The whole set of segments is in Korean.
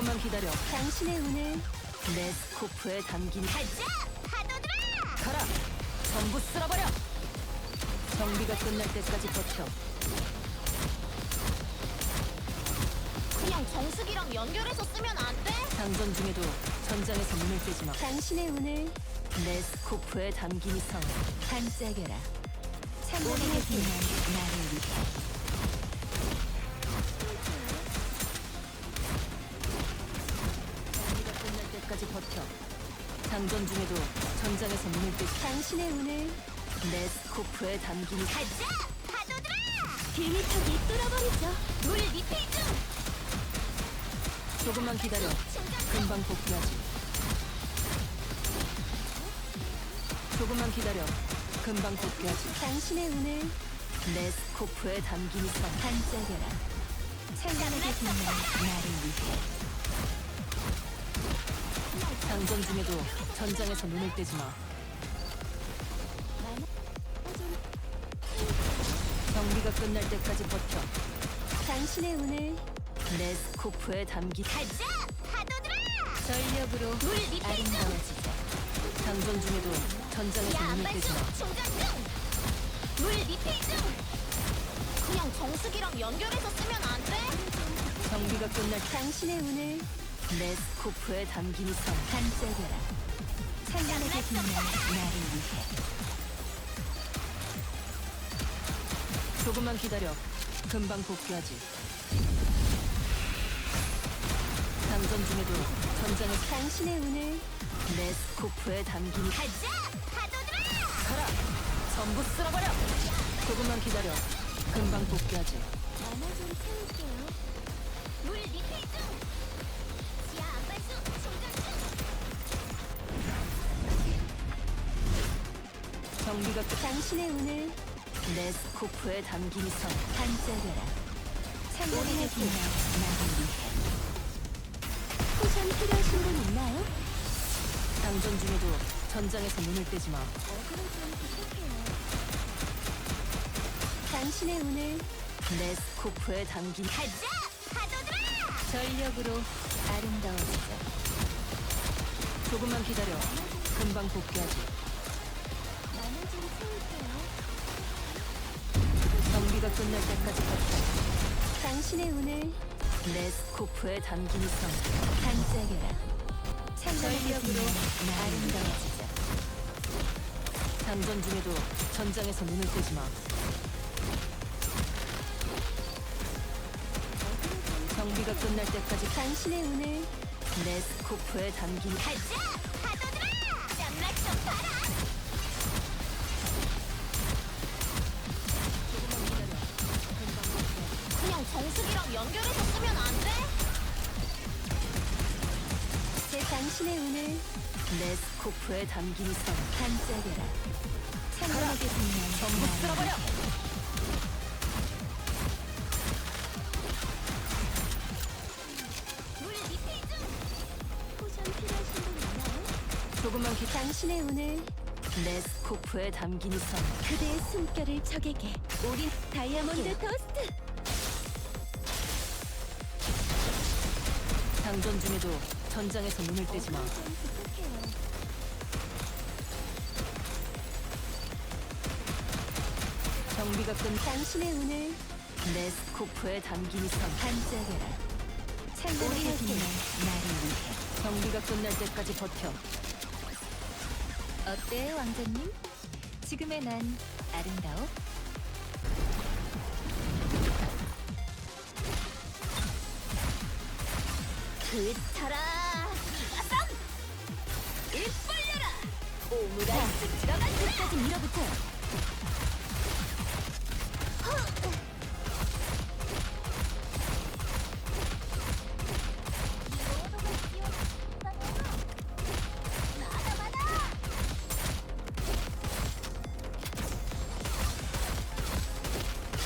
조금만 기다려. 당신의 운을 내 스코프에 담긴 가자! 파도들아! 가라. 전부 쓸어버려. 정비가 끝날 때까지 버텨. 그냥 정수기랑 연결해서 쓰면 안 돼? 장전 중에도 전장에서 눈을 떼지 마. 당신의 운을 내 스코프에 담긴 이상 반짝여라. 찬란하게 빛난 나를 위해. 끝날 때까지 버텨. 장전 중에도 전장에서 눈을 당신의 운을 내 스코프에 담긴 이상 가자! 파도들아! 빌미터기 뚫어버리죠. 물 리필 중! 조금만 기다려. 금방 복귀하지. 조금만 기다려. 금방 복귀하지. 당신의 운을 내 스코프에 담긴 이상 반짝여라. 찬란하게 빛난 나를 위해. 장전 중에도 전장에서 눈을 떼지 마. 정비가 끝날 때까지 버텨. 당신의 운을 내 스코프에 담긴 가자! 파도들아! 전력으로 물 중! 아름다워지자. 장전 중에도 전장에서 야, 눈을 떼지 마. 충전 중! 물 리필 중! 그냥 정수기랑 연결해서 쓰면 안 돼? 정비가 끝날 때 당신의 운을 내 스코프에 담긴 이상 반짝여라. 찬란하게 빛난 나를 위해. 조금만 기다려. 금방 복귀하지. 장전 중에도 전장에서 당신의 운을 내 스코프에 담긴 가자! 가라! 전부 쓸어버려! 조금만 기다려. 금방 복귀하지. 만화 좀 채울게요. 물 리필 중! 정비가 끝. 당신의 운을 내 스코프에 담긴 이상 반짝여라. 찬란하게 빛난 나를 위해. 포션 필요하신 분 있나요? 장전 중에도 전장에서 눈을 떼지 마. 어그로 좀 부탁해요. 당신의 운을 내 스코프에 담긴 가자! 파도들아! 전력으로 아름다워지자. 조금만 기다려. 금방 복귀하지. 정비가 끝날 때까지 버텨. 당신의 운을 내 스코프에 담긴 이상 반짝여라. 빛난 아름다워지자. 장전 중에도 전장에서 눈을 떼지 마. 정비가 끝날 때까지 당신의 운을 내 스코프에 담긴 가자! 당신의 운을 내 스코프에 담긴 이상 반짝여라. 찬란하게 빛난 전부 쓸어버려. 포션 필요하신 분 있나요? 조금만 기 당신의 운을 내 스코프에 담긴 이상 그대의 숨결을 적에게 우린 다이아몬드 더스트! 장전 중에도 전장에서 눈을 떼지 마. 정비가 끝 당신의 운을 내 스코프에 담긴 이상 반짝여라. 찬란하게 빛난 나를 위해. 정비가 끝날 때까지 버텨. 어때요, 왕자님? 지금의 난 아름다워? 그쳐라! 끝까지 밀어붙어요.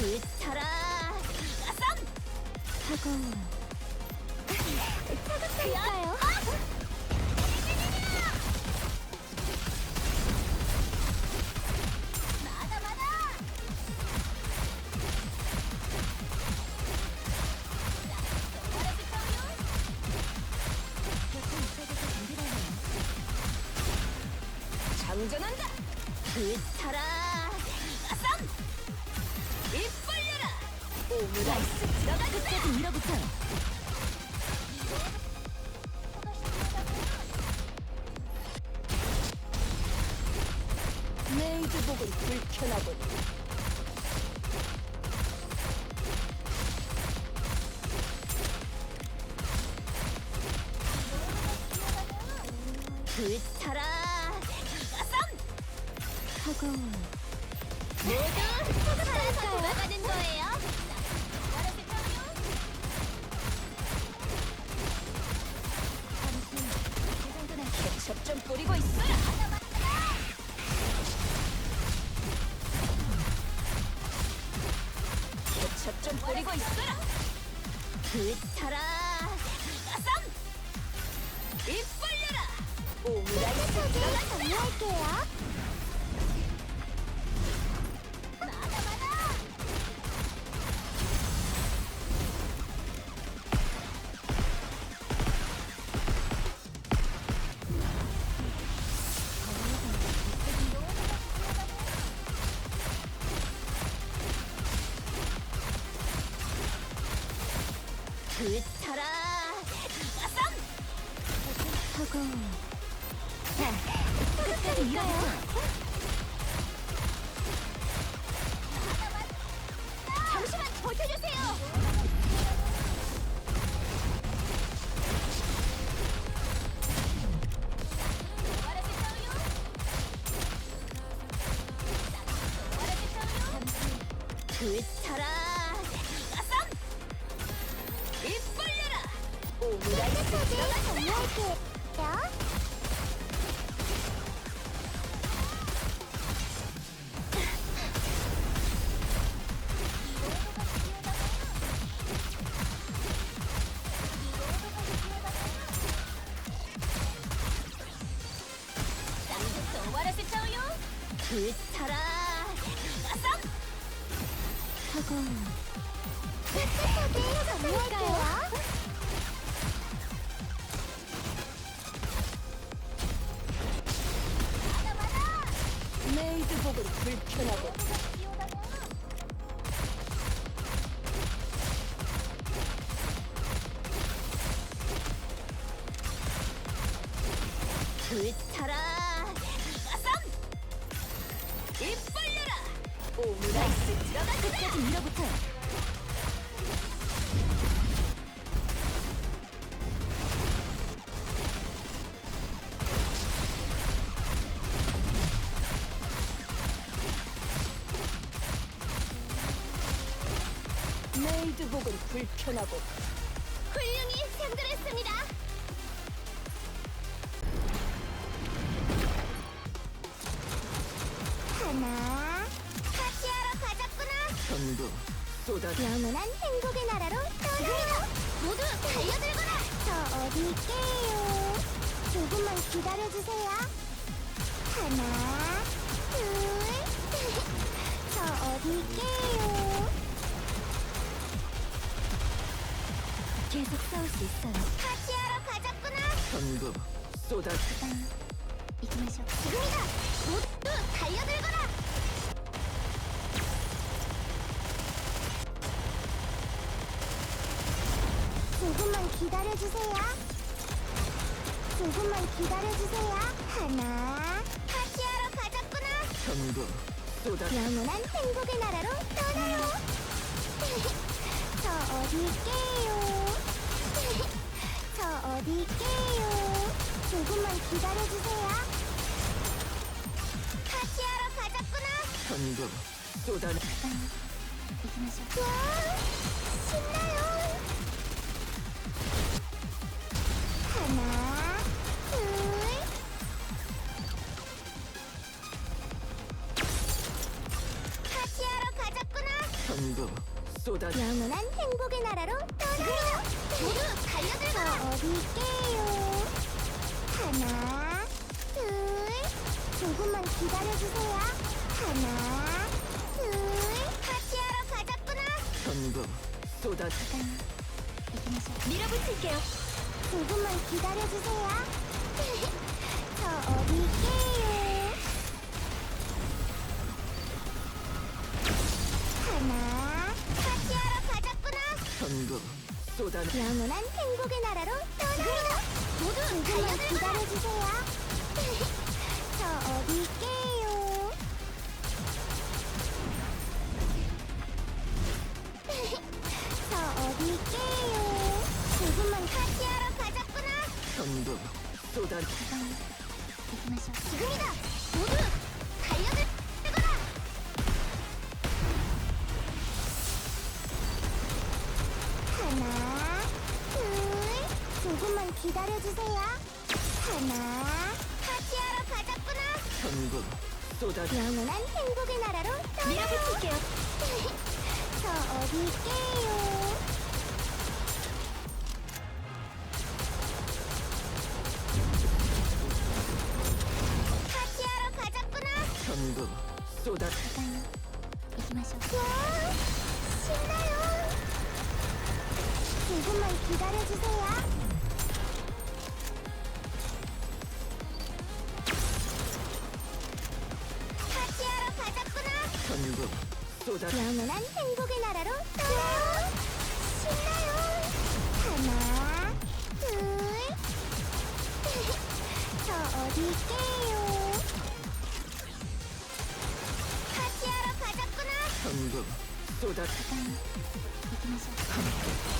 그쳐라! 아썸! 차가워. 차갑다니까요? 불편하군. 좀 뿌리고 있어라. 불타라 아썸 입 벌려라. 오므라이스 정리할게요 아썸 차가워. 깨끗하게 정리할게요. 맞아 맞아. 메이드복은 불편하군. 불편하군. 훌륭히 상들했습니다. 있어요. 파티하러 가자꾸나. 전부 쏟아. 이거 마셔. 지금이다. 모두 달려들거라. 조금만 기다려주세요. 조금만 기다려주세요. 하나. 파티하러 가자꾸나. 전부 쏟아. 영원한 행복의 나라로 떠나요. 저 어디 있게요. 저 어디 있게요. 조금만 기다려주세요. 파티하러 가자꾸나. 전부 쏟아. 와, 신나요. 하나, 둘. 파티하러 가자꾸나. 전부 쏟아. 영원한 행복의 나라로 줄게요. 하나, 둘, 조금만 기다려주세요. 하나, 둘, 파티하러 가자꾸나. 전부 쏟아 밀어붙일게요. 조금만 기다려주세요. 저 어디 게요 하나, 파티하러 가자꾸나. 전부 쏟아내 영원한 행복의 나라로 떠납니다. 모두 조금만 기다려주세요. 저 어디 있게요? 저 어디 있게요? 조금만 파티하러 가자꾸나. 전부 쏟아 지금이다. 기다려주세요. 하나, 파티하러 가자꾸나. 전부 쏟아 영원한 행복의 나라로 밀어붙일게요. 저 어디 있게요? 쏟아 영원한 행복의 나라로 떠나요. 신나요. 하나, 둘. 저 어디 있게요? 파티하러 가자꾸나. 전부 쏟아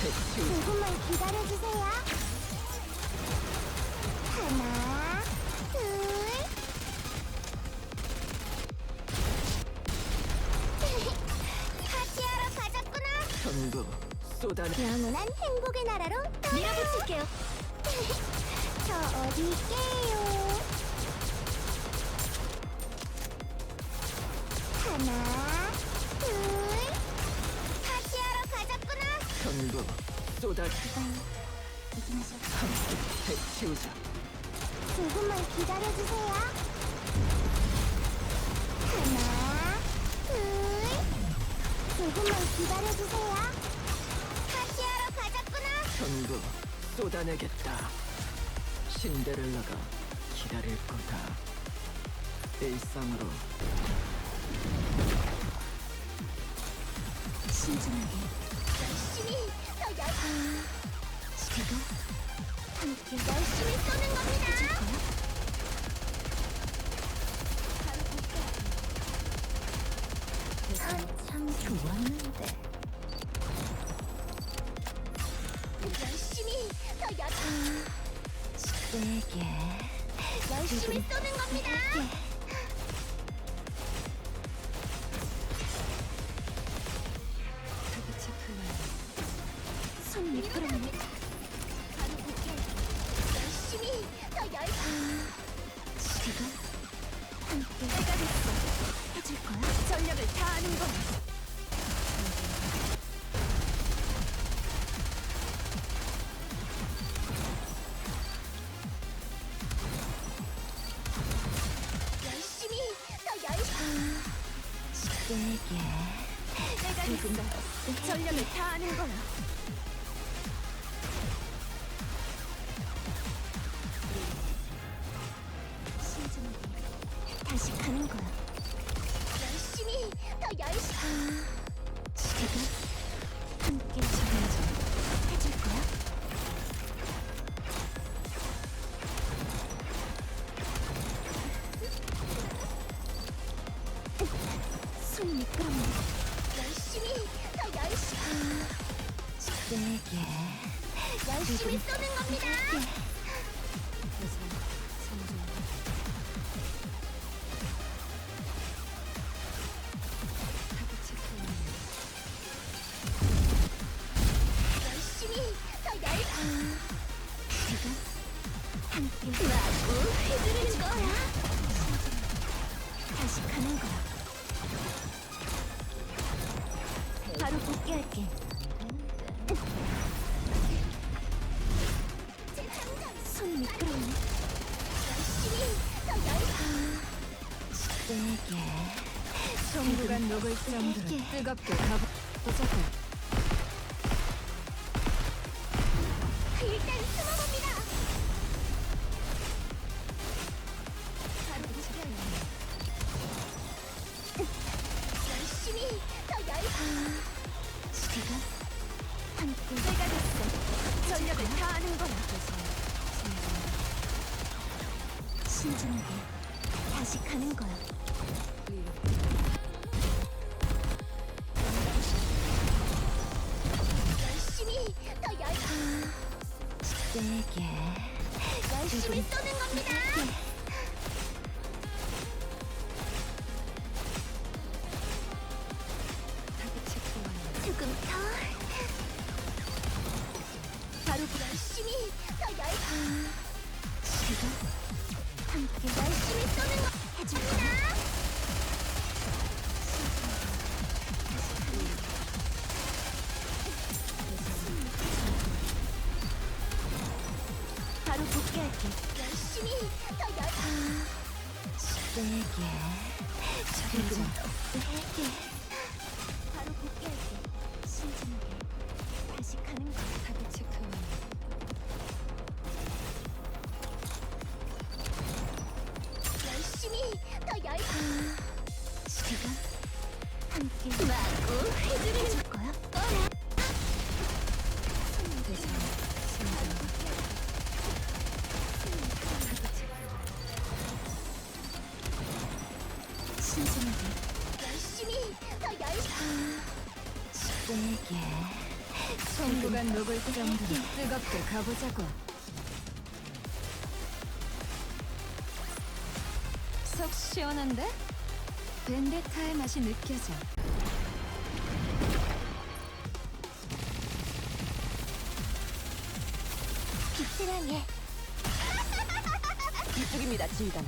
대치우 조금만 기다려주세요. 하나, 쏟아 영원한 행복의 나라로 밀어붙일게요. 저 어디 있게요? 하나, 둘. 파티하러 가자꾸나. 전부 쏟아 대치우자 조금만 기다려주세요. 하나, 둘. 조금만 기다려주세요. 전부 쏟아내겠다. 신데렐라가 기다릴 거다. 일상으로. 신중하게 열심히 더 열심히. 지금 함께 열심히 쏘는 겁니다. 참 좋았는데 세게 열심히 쏘는 겁니다. 손 다하는 거야. 열심히 쏘는 겁니다. 거야. 바로 복귀할게 적을 점들어 뜨겁게 가보 도착해 일단 숨어봅니다. 열심히 더 열심히. 아, 시계가 함께 내가 됐어. 전력을 다하는 거야. 신중하게 다시 가는 거야. 세게 열심히 쏘는 겁니다. 바로 복귀할게. 열심히 더 열심히 세게 조금 더 세게. 세게 송구가 녹을 정도로 뜨겁게 가보자고. 속 시원한데? 벤데타의 맛이 느껴져. 빛을 이쪽입니다, 지휘관.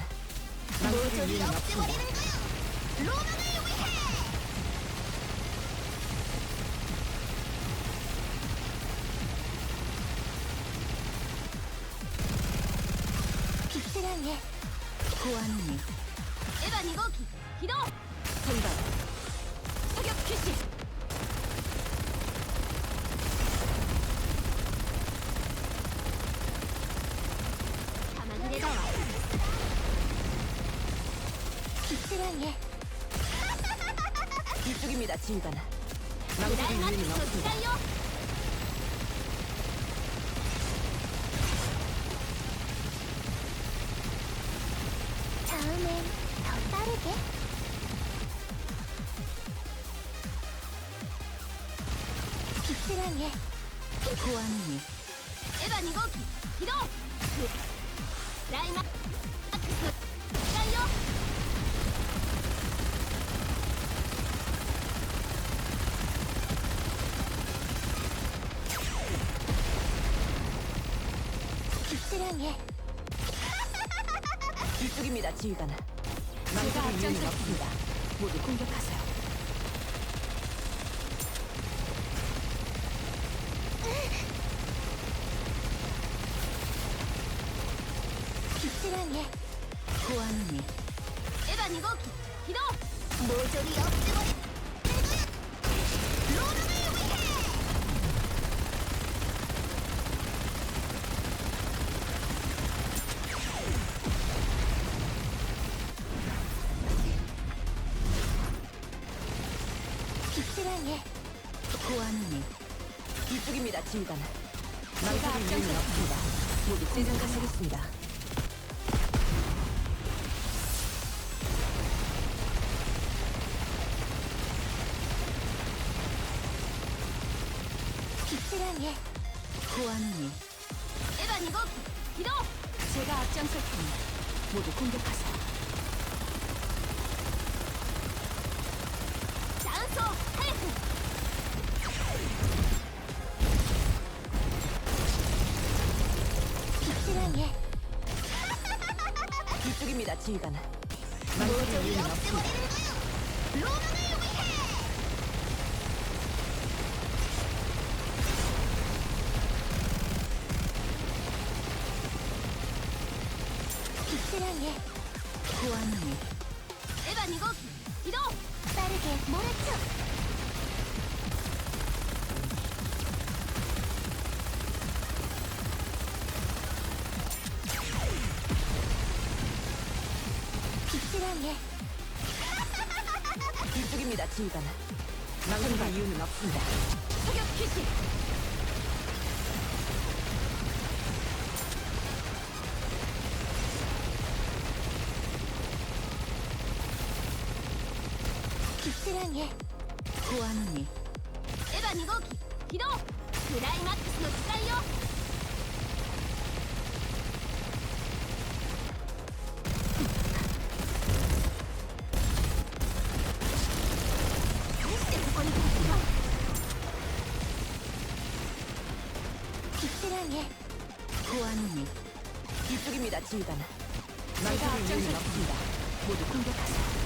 모조리 없애버리는 거야. 로망을 고아노니 에반 이거기 기동 생각. 사격 개시 가만 내다와 빛을 향해 이쪽입니다, 지휘관. 망설일 이유는 기다려 없습니다. 기다려 다음엔 더 빠르게 빛을 향해 고아노니 에반 이거기 기동 그, 라이마 아크스 기다려 빛을 향해 이쪽입니다, 앞장설 없습니다. 모두 공격하세요. 이쪽입니다, 지휘관. 망설일 이유는 없습니다. 모두 진정하시겠습니다. 이쪽입니다, 지휘관. 망설일 이유는 없습니다. 예. 이쪽입니 다, 지휘 나. 막는 이유는 없습니 다. 사격 개 시. 기스랑 예. 고아노 니. 에바2호 기, 기 동. ク라이마ックスの使い 사랑해. 보안님 이쪽입니다, 진단. 제가 앞장섰습니다. 모두 공격하세요.